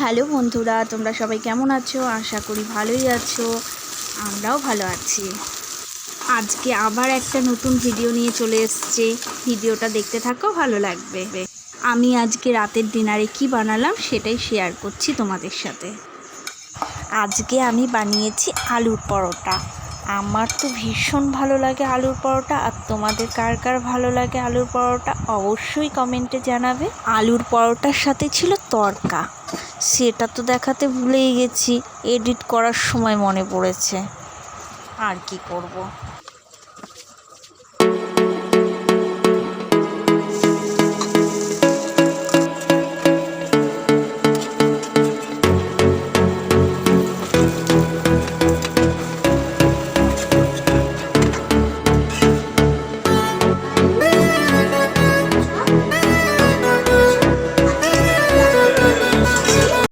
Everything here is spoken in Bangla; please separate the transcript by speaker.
Speaker 1: হ্যালো বন্ধুরা, তোমরা সবাই কেমন আছো? আশা করি ভালোই আছো, আমরাও ভালো আছি। আজকে আবার একটা নতুন ভিডিও নিয়ে চলে এসছে। ভিডিওটা দেখতে থাকো, ভালো লাগবে। আমি আজকে রাতের ডিনারে কি বানালাম সেটাই শেয়ার করছি তোমাদের সাথে। আজকে আমি বানিয়েছি আলুর পরোটা। আমার তো ভীষণ ভালো লাগে আলুর পরোটা, আর তোমাদের কার কার ভালো লাগে আলুর পরোটা অবশ্যই কমেন্টে জানাবে। আলুর পরোটার সাথে ছিল তরকা। সেটা তো দেখাতে ভুলেই গেছি এডিট করার সময় মনে পড়েছে আর কি করব।